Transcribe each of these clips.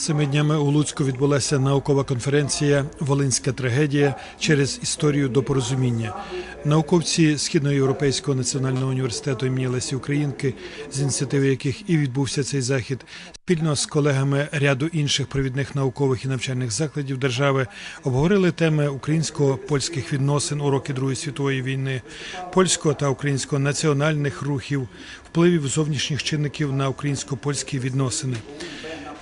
Цими днями у Луцьку відбулася наукова конференція Волинська трагедія через історію до порозуміння. Науковці Східноєвропейського національного університету імені Лесі Українки, з ініціативи яких і відбувся цей захід, спільно з колегами ряду інших провідних наукових і навчальних закладів держави обговорили теми українсько-польських відносин у роки Другої світової війни, польського та українського національних рухів, впливів зовнішніх чинників на українсько-польські відносини.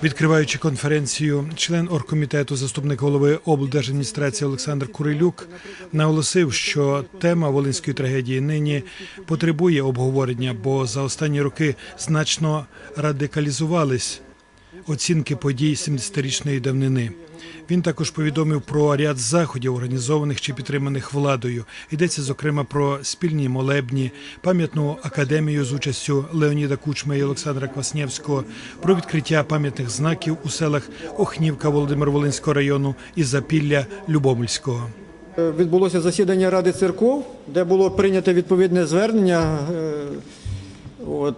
Відкриваючи конференцію, член оргкомітету, заступник голови облдержадміністрації Олександр Курилюк наголосив, що тема волинської трагедії нині потребує обговорення, бо за останні роки значно радикалізувались оцінки подій 70-річної давнини. Він також повідомив про ряд заходів, організованих чи підтриманих владою. Йдеться зокрема про спільні молебні, пам'ятну академію з участю Леоніда Кучма і Олександра Кваснєвського, про відкриття пам'ятних знаків у селах Охнівка Володимир-Волинського району і Запілля Любомельського. Відбулося засідання Ради церков, де було прийнято відповідне звернення. е, От,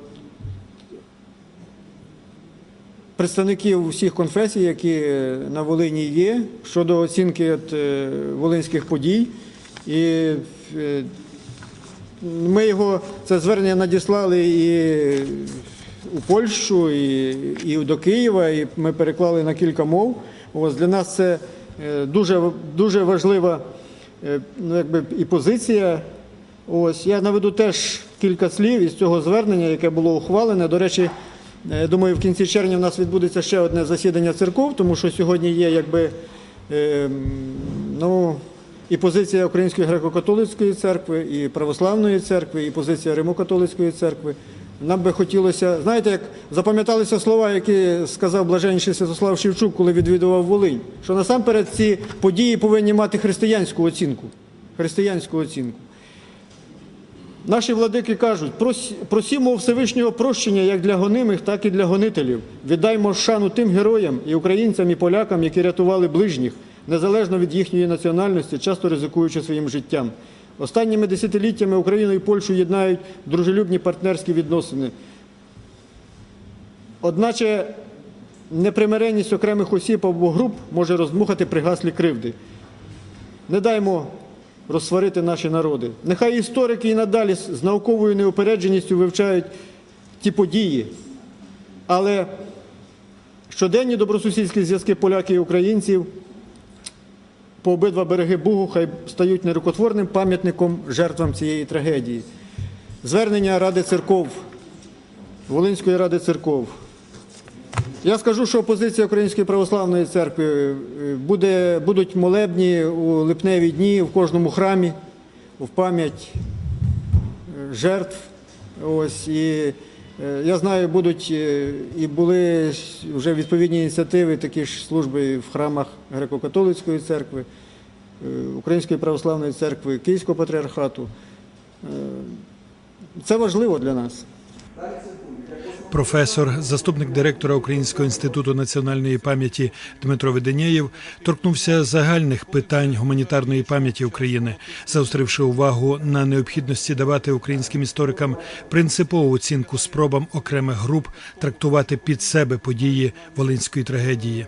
представників усіх конфесій, які е, на Волині є, щодо оцінки от, е, волинських подій. І е, ми його це звернення надіслали і у Польщу, і, і до Києва, і ми переклали на кілька мов. Ось для нас це дуже, дуже важлива ну, якби, і позиція. Ось я наведу теж кілька слів із цього звернення, яке було ухвалене. До речі, е, думаю, в кінці червня в нас відбудеться ще одне засідання церков, тому що сьогодні є якби е, ну, і позиція Української греко-католицької церкви, і православної церкви, і позиція Римо-католицької церкви. Нам би хотілося, знаєте, як запам'яталися слова, які сказав блаженніший Святослав Шевчук, коли відвідував Волинь, що насамперед ці події повинні мати християнську оцінку. Християнську оцінку. Наші владики кажуть, просімо у Всевишнього прощення як для гонимих, так і для гонителів. Віддаймо шану тим героям і українцям, і полякам, які рятували ближніх, незалежно від їхньої національності, часто ризикуючи своїм життям. Останніми десятиліттями Україну і Польщу єднають дружелюбні партнерські відносини. Одначе непримиренність окремих осіб або груп може роздмухати пригаслі кривди. Не даймо розсварити наші народи. Нехай історики і надалі з науковою неупередженістю вивчають ті події, але щоденні добросусідські зв'язки поляків і українців по обидва береги Бугу хай стають нерукотворним пам'ятником жертвам цієї трагедії. Звернення Ради церков, Волинської ради церков. Я скажу, що позиція Української православної церкви е, буде, будуть молебні у липневі дні в кожному храмі в пам'ять е, жертв. Ось і е, я знаю, будуть і були вже відповідні ініціативи, такі ж служби в храмах греко-католицької церкви, Української православної церкви, Київського патріархату. Це важливо для нас. Професор, заступник директора Українського інституту національної пам'яті Дмитро Веденєєв торкнувся загальних питань гуманітарної пам'яті України, заостривши увагу на необхідності давати українським історикам принципову оцінку спробам окремих груп трактувати під себе події волинської трагедії.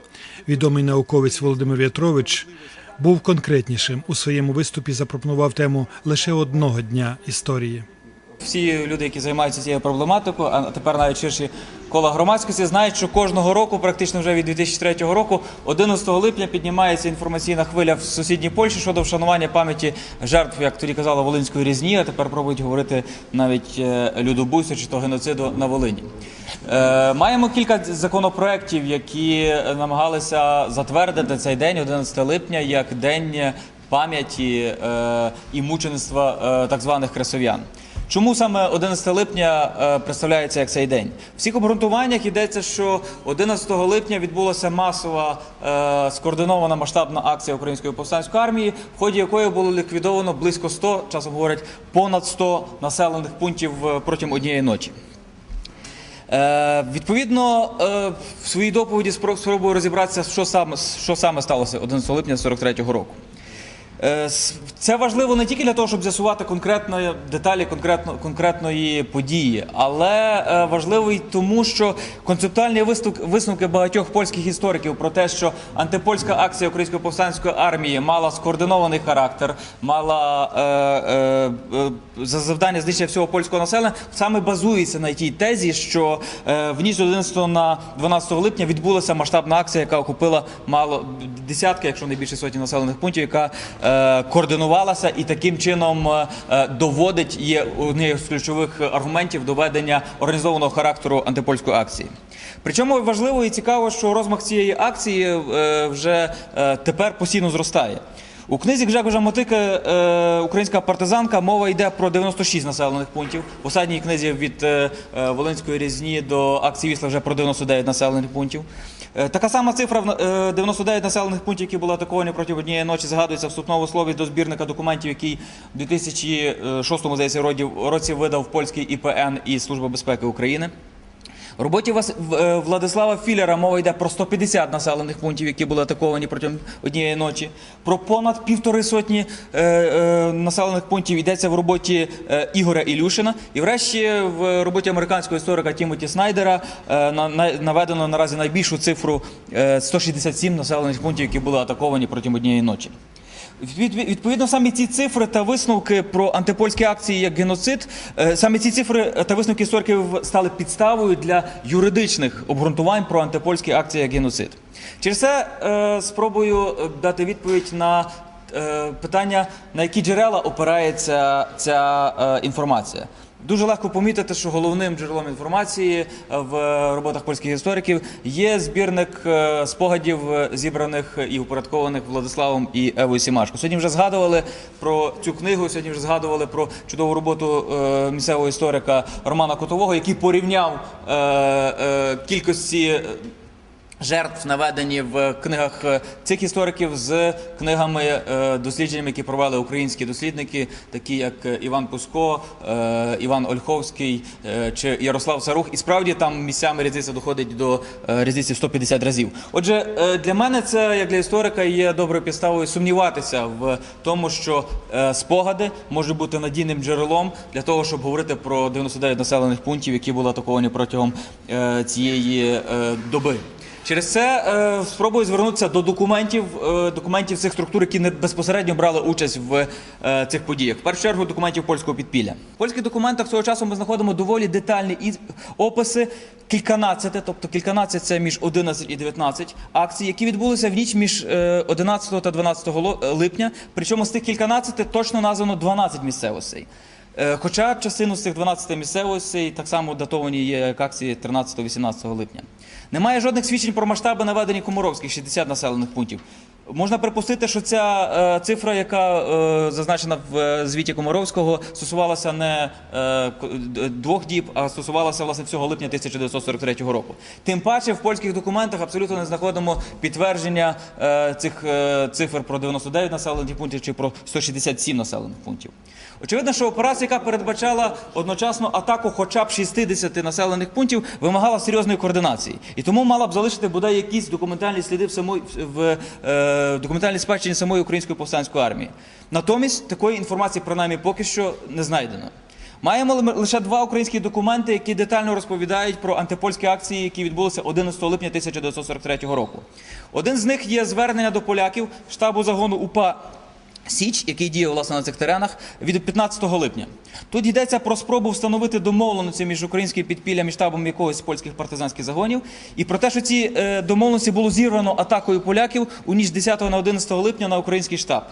Відомий науковець Володимир В'ятрович був конкретнішим у своєму виступі. Запропонував тему лише одного дня історії. Всі люди, які займаються цією проблематикою, а тепер навіть ширші кола громадськості, знають, що кожного року, практично вже від 2003 року, 11 липня піднімається інформаційна хвиля в сусідній Польщі щодо вшанування пам'яті жертв, як тоді казали, Волинської різні, а тепер пробують говорити навіть е, чи то геноциду на Волині. Е, маємо кілька законопроєктів, які намагалися затвердити цей день, 11 липня, як день пам'яті е, і мучеництва е, так званих кресов'ян. Чому саме 11 липня е, представляється як цей день? В всіх обґрунтуваннях йдеться, що 11 липня відбулася масова е, скоординована масштабна акція Української повстанської армії, в ході якої було ліквідовано близько 100, часом говорять понад 100 населених пунктів е, протягом однієї ночі. Відповідно, в своїй доповіді спро- спробую розібратися, що саме, що саме сталося 11 липня 43-го року. Е, Це важливо не тільки для того, щоб з'ясувати конкретно деталі конкретно, конкретної події, але е, важливо й тому, що концептуальні висновки, багатьох польських істориків про те, що антипольська акція Української повстанської армії мала скоординований характер, мала е, е, е, за завдання знищення всього польського населення, саме базується на тій тезі, що в ніч з 11 на 12 липня відбулася масштабна акція, яка охопила мало десятки, якщо не більше сотні населених пунктів, яка координувалася і таким чином е, е, доводить є однією з ключових аргументів доведення організованого характеру антипольської акції. Причому важливо і цікаво, що розмах цієї акції е, вже е, тепер постійно зростає. У книзі Гжегожа Мотики е, Українська партизанка мова йде про 96 населених пунктів. В останній книзі від е, е, Волинської різні до акції Вісла вже про 99 населених пунктів. Е, Така сама цифра в на- е, 99 населених пунктів, які були атаковані протягом однієї ночі, згадується в вступному слові до збірника документів, який в 2006 здається, році видав польський ІПН і Служба безпеки України. В роботі е, Владислава Філера мова йде про 150 населених пунктів, які були атаковані протягом однієї ночі. Про понад півтори сотні е, е, населених пунктів йдеться в роботі Ігоря Ілюшина. І врешті в роботі американського історика Тімоті Снайдера на, на- наведено наразі найбільшу цифру е, 167 населених пунктів, які були атаковані протягом однієї ночі. Від- від- Відповідно, саме ці цифри та висновки про антипольські акції як геноцид, е, саме ці цифри та висновки істориків стали підставою для юридичних обґрунтувань про антипольські акції як геноцид. Через це е, спробую е, дати відповідь на питання, на які джерела опирається ця інформація. Дуже легко помітити, що головним джерелом інформації е, в роботах польських істориків є збірник е, спогадів, е, зібраних і упорядкованих Владиславом і Евою Сімашко. Сьогодні вже згадували про цю книгу. Сьогодні вже згадували про чудову роботу місцевого історика Романа Котового, який порівняв кількості. Жертв наведені в книгах е, цих істориків з книгами е, дослідженнями, які провели українські дослідники, такі як е, Іван Пуско, Іван Ольховський чи Ярослав Сарух. І справді там місцями різниця доходить до різниці в 150 разів. Отже, для мене це як для історика є доброю підставою сумніватися в тому, що спогади можуть бути надійним джерелом для того, щоб говорити про 99 населених пунктів, які були атаковані протягом цієї доби. Через це е, спробую звернутися до документів, е, документів цих структур, які не безпосередньо брали участь в е, цих подіях. В першу чергу документів польського підпілля. В польських документах цього часу ми знаходимо доволі детальні описи кільканадцяти, тобто кільканадцять це між 11 і 19 акцій, які відбулися в ніч між е, 11 та 12 липня. Причому з тих кільканадцяти точно названо 12 місцевостей. Е, Хоча частину з цих 12 місцевостей так само датовані є як акції 13-18 липня. Немає жодних свідчень про масштаби наведені Комаровських 60 населених пунктів. Можна припустити, що ця е, цифра, яка е, зазначена в е, звіті Комаровського, стосувалася не е, двох діб, а стосувалася власне всього липня 1943 року. Тим паче в польських документах абсолютно не знаходимо підтвердження е, цих е, цифр про 99 населених пунктів чи про 167 населених пунктів. Очевидно, що операція, яка передбачала одночасно атаку хоча б 60 населених пунктів, вимагала серйозної координації. І тому мала б залишити бодай якісь документальні сліди в самої в е, документальній спадщині самої української повстанської армії. Натомість такої інформації, принаймні, поки що не знайдено. Маємо лише два українські документи, які детально розповідають про антипольські акції, які відбулися 11 липня 1943 року. Один з них є звернення до поляків штабу загону УПА Січ, який діє власне на цих теренах, від 15 липня. Тут йдеться про спробу встановити домовленості між українським підпіллям і штабом якогось з польських партизанських загонів, і про те, що ці е, домовленості було зірвано атакою поляків у ніч 10 на 11 липня на український штаб.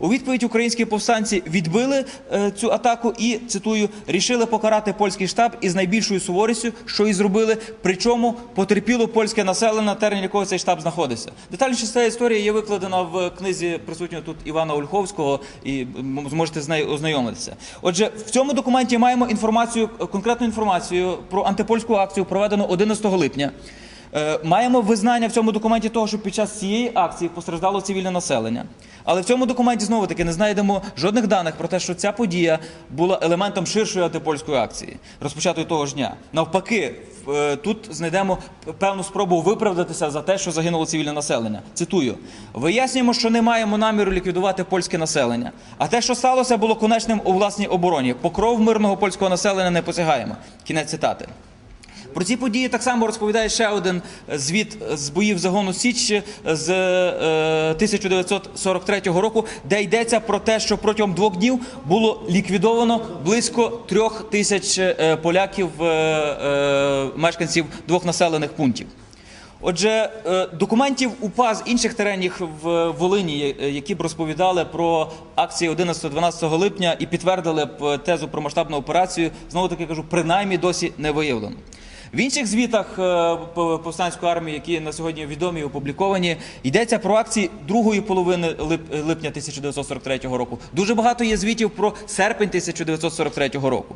У відповідь українські повстанці відбили е, цю атаку і цитую рішили покарати польський штаб із найбільшою суворістю, що і зробили. Причому потерпіло польське населення, на терені якого цей штаб знаходиться. Детальніше ця історія є викладена в книзі присутнього тут Івана Ольховського, і зможете з нею ознайомитися. Отже, в цьому документі маємо інформацію, конкретну інформацію про антипольську акцію, проведену 11 липня. Е, Маємо визнання в цьому документі того, що під час цієї акції постраждало цивільне населення. Але в цьому документі знову таки не знайдемо жодних даних про те, що ця подія була елементом ширшої антипольської акції, розпочатої того ж дня. Навпаки, е, тут знайдемо певну спробу виправдатися за те, що загинуло цивільне населення. Цитую: вияснюємо, що не маємо наміру ліквідувати польське населення. А те, що сталося, було конечним у власній обороні. Покров мирного польського населення не посягаємо. Кінець цитати. Про ці події так само розповідає ще один звіт з боїв загону Січ з е, 1943 року, де йдеться про те, що протягом двох днів було ліквідовано близько трьох тисяч е, поляків, е, е, мешканців двох населених пунктів. Отже, е, документів УПА з інших теренів в Волині, е, які б розповідали про акції 11-12 липня і підтвердили б е, тезу про масштабну операцію, знову таки кажу, принаймні досі не виявлено. В інших звітах е, повстанської армії, які на сьогодні відомі і опубліковані, йдеться про акції другої половини лип- липня 1943 року. Дуже багато є звітів про серпень 1943 року.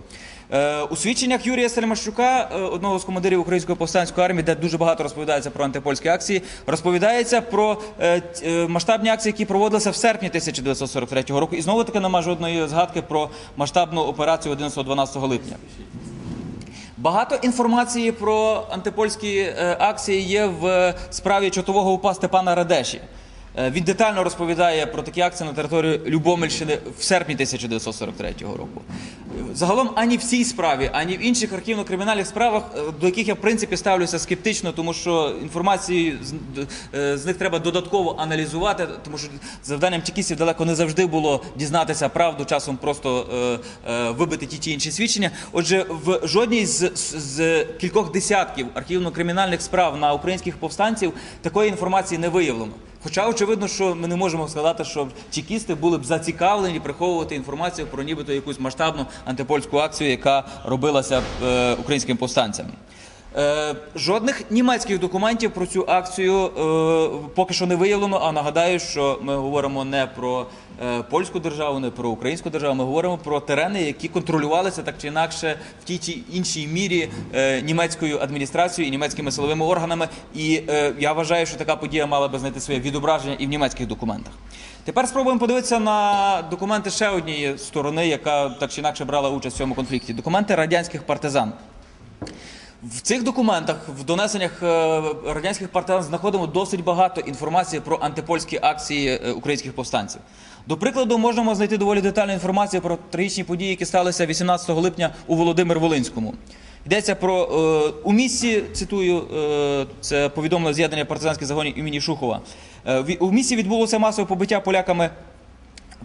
Е, У свідченнях Юрія Сельмащука, е, одного з командирів української повстанської армії, де дуже багато розповідається про антипольські акції, розповідається про масштабні акції, які проводилися в серпні 1943 року. І знову таки немає жодної згадки про масштабну операцію 11-12 липня. Багато інформації про антипольські е, акції є в справі чотового упа Степана Радеші. Е, Він детально розповідає про такі акції на території Любомельщини в серпні 1943 року. Загалом ані в цій справі, ані в інших архівно-кримінальних справах, е, до яких я в принципі ставлюся скептично, тому що інформації з, е, них треба додатково аналізувати, тому що завданням чекістів далеко не завжди було дізнатися правду, часом просто е, е, вибити ті чи інші свідчення. Отже, в жодній з, з, з кількох десятків архівно-кримінальних справ на українських повстанців такої інформації не виявлено. Хоча очевидно, що ми не можемо сказати, що чекісти були б зацікавлені приховувати інформацію про нібито якусь масштабну антипольську акцію, яка робилася е, українським повстанцям. Е, жодних німецьких документів про цю акцію е, поки що не виявлено. А нагадаю, що ми говоримо не про польську державу, не про українську державу. Ми говоримо про терени, які контролювалися так чи інакше в тій чи іншій мірі е, німецькою адміністрацією і німецькими силовими органами. І е, я вважаю, що така подія мала би знайти своє відображення і в німецьких документах. Тепер спробуємо подивитися на документи ще однієї сторони, яка так чи інакше брала участь в цьому конфлікті. Документи радянських партизан. В цих документах, в донесеннях е, радянських партизан знаходимо досить багато інформації про антипольські акції е, українських повстанців. До прикладу, можемо знайти доволі детальну інформацію про трагічні події, які сталися 18 липня у Володимир-Волинському. Йдеться про е, у місті, цитую, е, це повідомлено з'єднання партизанських загонів імені Шухова. Е, у місті відбулося масове побиття поляками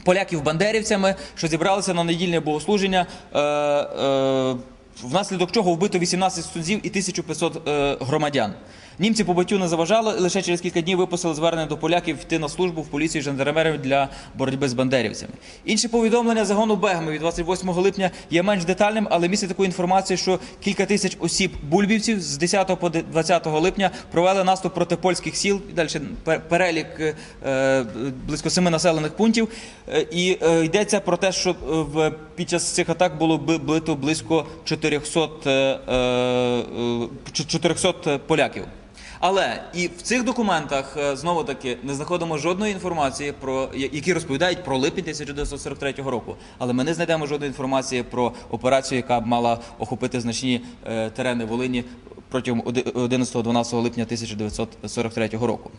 поляків бандерівцями, що зібралися на недільне богослуження. Е, е, Внаслідок чого вбито 18 суддів і 1500 е, громадян. Німці побиттю не заважали лише через кілька днів випустили звернення до поляків йти на службу в поліції жандармерів для боротьби з бандерівцями. Інше повідомлення загону Бегми від 28 липня є менш детальним, але містить таку інформацію, що кілька тисяч осіб бульбівців з 10 по 20 липня провели наступ проти польських сіл. Далі пер- перелік е, близько семи населених пунктів. Е, І е, йдеться про те, що під час цих атак було би- бито близько 400, е, е, е, 400 поляків. Але і в цих документах е, знову таки не знаходимо жодної інформації про які розповідають про липень 1943 року. Але ми не знайдемо жодної інформації про операцію, яка б мала охопити значні е, терени Волині протягом 11-12 липня 1943 року.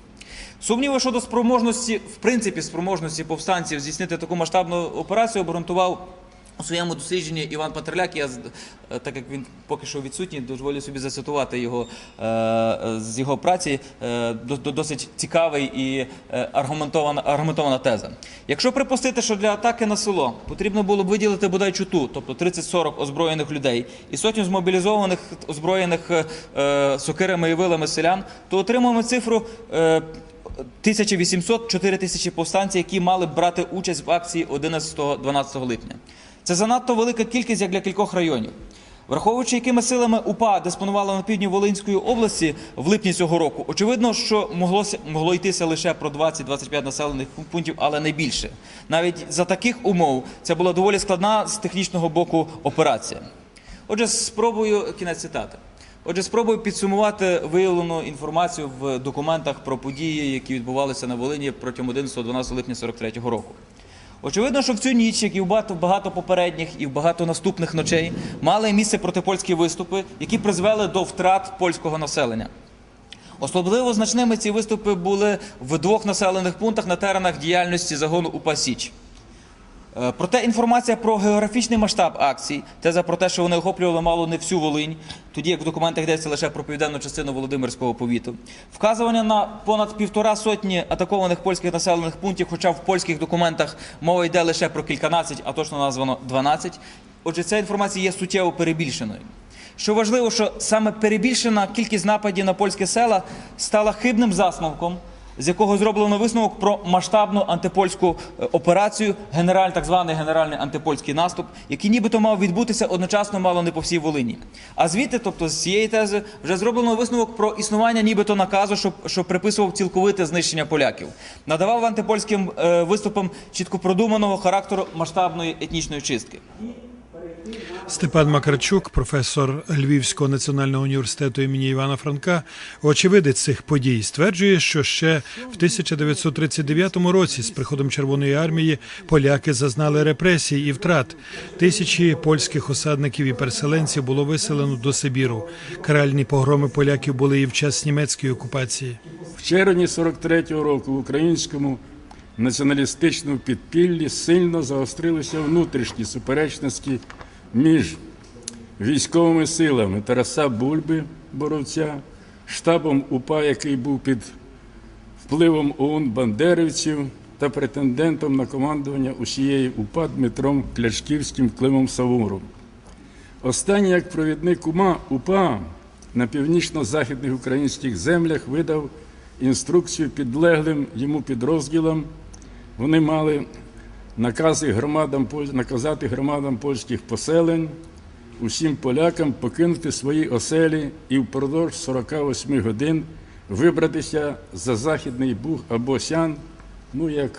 Сумніви щодо спроможності, в принципі, спроможності повстанців здійснити таку масштабну операцію обґрунтував у своєму дослідженні Іван Патерляк, я е, так як він поки що відсутній, дозволю собі зацитувати його е, з його праці. Е, до- до- досить цікавий і аргументована, аргументована теза. Якщо припустити, що для атаки на село потрібно було б виділити бодай чуту, тобто 30-40 озброєних людей і сотню змобілізованих озброєних сокирами і вилами селян, то отримуємо цифру. Е, 1800-4 тисячі повстанців, які мали б брати участь в акції 11-12 липня. Це занадто велика кількість як для кількох районів. Враховуючи, якими силами УПА диспонувала на півдні Волинської області в липні цього року, очевидно, що моглося, могло йтися лише про 20-25 населених пунктів, але не більше. Навіть за таких умов це була доволі складна з технічного боку операція. Отже, спробую кінець цитати. Отже, спробую підсумувати виявлену інформацію в документах про події, які відбувалися на Волині протягом 11-12 липня 43-го року. Очевидно, що в цю ніч, як і в багато, багато попередніх і в багато наступних ночей, мали місце протипольські виступи, які призвели до втрат польського населення. Особливо значними ці виступи були в двох населених пунктах на теренах діяльності загону УПА Січ. Е, Проте інформація про географічний масштаб акцій, теза про те, що вони охоплювали мало не всю Волинь, тоді як в документах йдеться лише про південну частину Володимирського повіту. Вказування на понад півтора сотні атакованих польських населених пунктів, хоча в польських документах мова йде лише про кільканадцять, а точно названо 12. Отже, ця інформація є суттєво перебільшеною. Що важливо, що саме перебільшена кількість нападів на польські села стала хибним засновком, з якого зроблено висновок про масштабну антипольську е, операцію, генераль, так званий генеральний антипольський наступ, який нібито мав відбутися одночасно мало не по всій Волині. А звідти, тобто з цієї тези, вже зроблено висновок про існування нібито наказу, що, що приписував цілковите знищення поляків, надавав антипольським е, виступам чітко продуманого характеру масштабної етнічної чистки. Степан Макарчук, професор Львівського національного університету імені Івана Франка, очевидець цих подій, стверджує, що ще в 1939 році з приходом Червоної армії поляки зазнали репресій і втрат. Тисячі польських осадників і переселенців було виселено до Сибіру. Каральні погроми поляків були і в час німецької окупації. В червні 43-го року в українському націоналістичному підпіллі сильно загострилися внутрішні суперечності між військовими силами Тараса Бульби, боровця, штабом УПА, який був під впливом ОУН бандерівців та претендентом на командування усієї УПА Дмитром Клячківським Климом Савуром. Останній, як провідник УМА УПА на північно-західних українських землях видав інструкцію підлеглим йому підрозділам. Вони мали накази громадам, наказати громадам польських поселень усім полякам покинути свої оселі і впродовж 48 годин вибратися за Західний Буг або Сян, ну як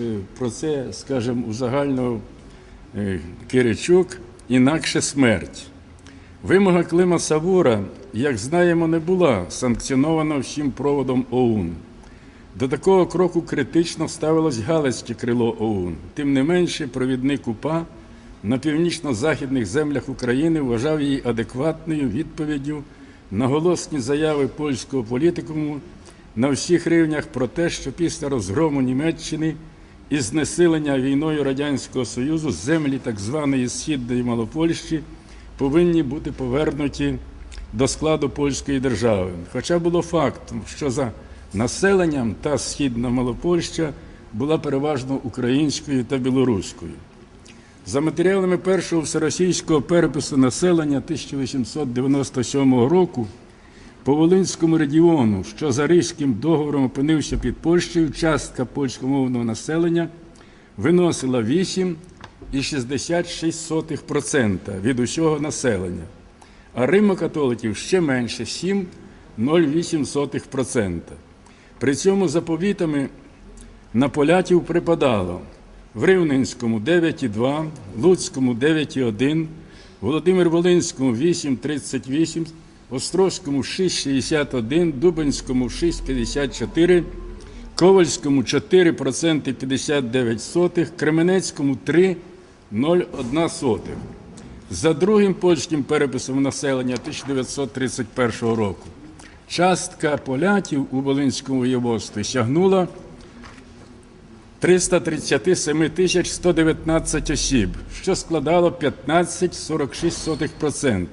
е, про це, скажемо, узагальнив е, Киричук, інакше смерть. Вимога Клима Савура, як знаємо, не була санкціонована всім проводом ОУН. До такого кроку критично ставилось Галицьке крило ОУН. Тим не менше, провідник УПА на північно-західних землях України вважав її адекватною відповіддю на голосні заяви польського політикуму на всіх рівнях про те, що після розгрому Німеччини і знесилення війною Радянського Союзу землі так званої Східної Малопольщі повинні бути повернуті до складу польської держави. Хоча було фактом, що за населенням та Східна Малопольща була переважно українською та білоруською. За матеріалами першого всеросійського перепису населення 1897 року по Волинському регіону, що за Ризьким договором опинився під Польщею, частка польськомовного населення виносила 8,66% від усього населення, а римокатоликів ще менше 7,08%. При цьому заповітами на полятів припадало. В Рівненському 9,2, Луцькому 9,1, Володимир Волинському 8,38, Острозькому 6,61, Дубенському 6,54, Ковальському 4% 59 сотих, Кременецькому 3,01 За другим польським переписом населення 1931 року частка полятів у Волинському воєводстві сягнула 337 тисяч 119 осіб, що складало 15,46%.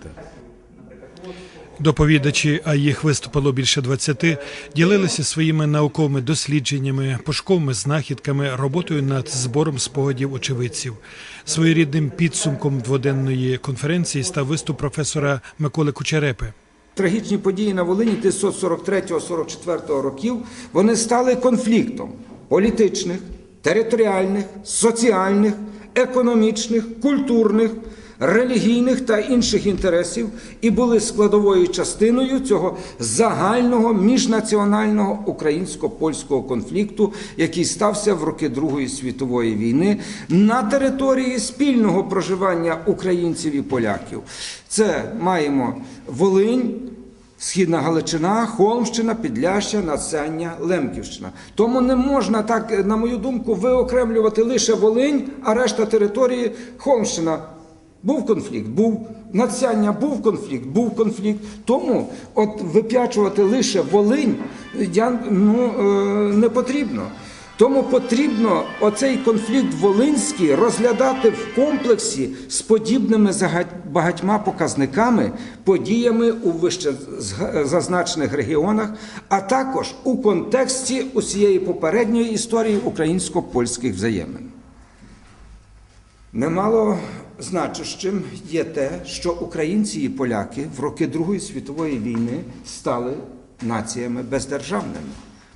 Доповідачі, а їх виступило більше 20, ділилися своїми науковими дослідженнями, пошуковими знахідками, роботою над збором спогадів очевидців. Своєрідним підсумком дводенної конференції став виступ професора Миколи Кучерепи. Трагічні події на Волині 1943-44 років вони стали конфліктом політичних, територіальних, соціальних, економічних, культурних, релігійних та інших інтересів і були складовою частиною цього загального міжнаціонального українсько-польського конфлікту, який стався в роки Другої світової війни на території спільного проживання українців і поляків. Це маємо Волинь, Східна Галичина, Холмщина, Підляща, Надсяння, Лемківщина. Тому не можна так, на мою думку, виокремлювати лише Волинь, а решта території Холмщина. Був конфлікт, був надсяння, був конфлікт, був конфлікт. Тому от вип'ячувати лише Волинь я, ну, е, не потрібно. Тому потрібно оцей конфлікт волинський розглядати в комплексі з подібними багатьма показниками, подіями у вище зазначених регіонах, а також у контексті усієї попередньої історії українсько-польських взаємин. Немало значущим є те, що українці і поляки в роки Другої світової війни стали націями бездержавними.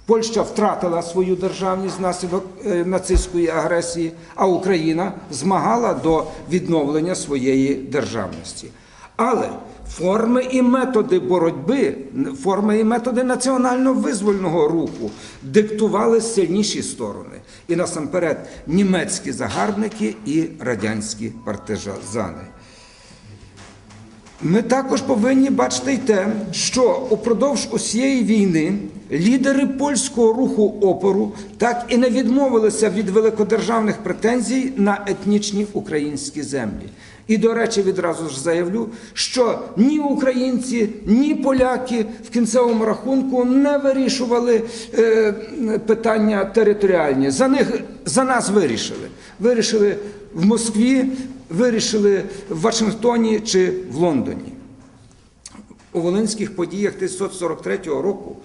Польща втратила свою державність внаслідок е, нацистської агресії, а Україна змагала до відновлення своєї державності. Але форми і методи боротьби, форми і методи національно-визвольного руху диктували сильніші сторони. І насамперед німецькі загарбники і радянські партизани. Ми також повинні бачити й те, що упродовж усієї війни лідери польського руху опору так і не відмовилися від великодержавних претензій на етнічні українські землі. І, до речі, відразу ж заявлю, що ні українці, ні поляки в кінцевому рахунку не вирішували е, питання територіальні. За них за нас вирішили. Вирішили в Москві, вирішили в Вашингтоні чи в Лондоні. У волинських подіях 1943 року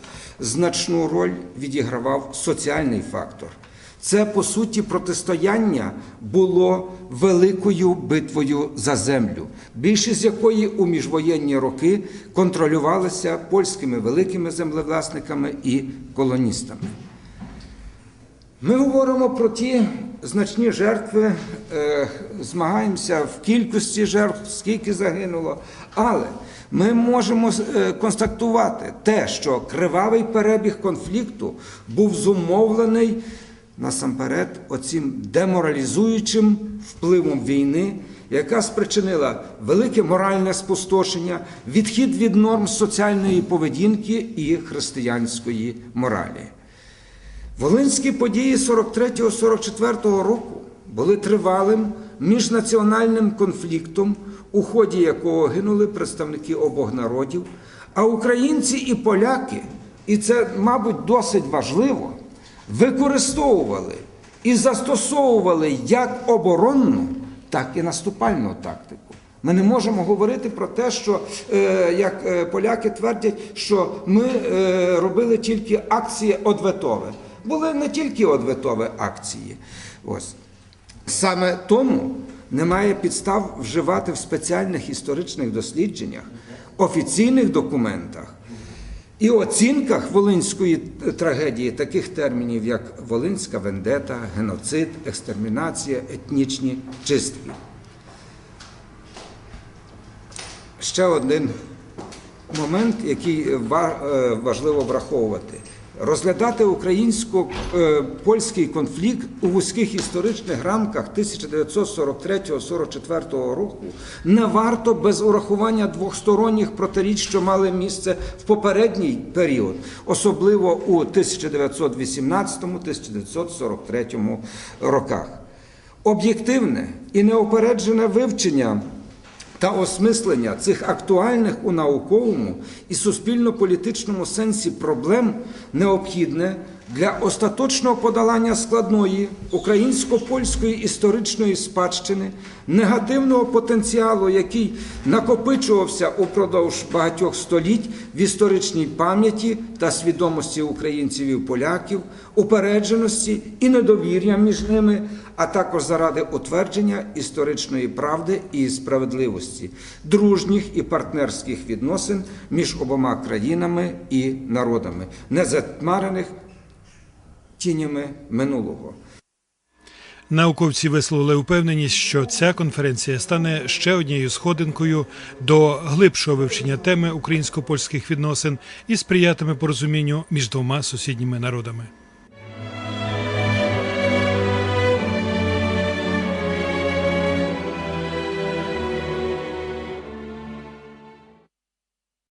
значну роль відігравав соціальний фактор. Це, по суті, протистояння було великою битвою за землю, більшість якої у міжвоєнні роки контролювалася польськими великими землевласниками і колоністами. Ми говоримо про ті значні жертви, е, змагаємося в кількості жертв, скільки загинуло. Але ми можемо е, констатувати те, що кривавий перебіг конфлікту був зумовлений насамперед оцим деморалізуючим впливом війни, яка спричинила велике моральне спустошення, відхід від норм соціальної поведінки і християнської моралі. Волинські події 43-44 року були тривалим міжнаціональним конфліктом, у ході якого гинули представники обох народів, а українці і поляки, і це, мабуть, досить важливо, використовували і застосовували як оборонну, так і наступальну тактику. Ми не можемо говорити про те, що е, як е, поляки твердять, що ми е, робили тільки акції одветове. Були не тільки одветові акції. Ось. Саме тому немає підстав вживати в спеціальних історичних дослідженнях, офіційних документах і оцінках волинської трагедії таких термінів, як Волинська вендета, геноцид, екстермінація, етнічні чистки. Ще один момент, який е, важливо враховувати. Розглядати українсько-польський конфлікт у вузьких історичних рамках 1943-44 року не варто без урахування двохсторонніх протиріч, що мали місце в попередній період, особливо у 1918-1943 роках. Об'єктивне і неопереджене вивчення та осмислення цих актуальних у науковому і суспільно-політичному сенсі проблем необхідне для остаточного подолання складної українсько-польської історичної спадщини, негативного потенціалу, який накопичувався упродовж багатьох століть в історичній пам'яті та свідомості українців і поляків, упередженості і недовір'я між ними, а також заради утвердження історичної правди і справедливості, дружніх і партнерських відносин між обома країнами і народами, не затьмарених тінями минулого. Науковці висловили упевненість, що ця конференція стане ще однією сходинкою до глибшого вивчення теми українсько-польських відносин і сприятиме порозумінню між двома сусідніми народами.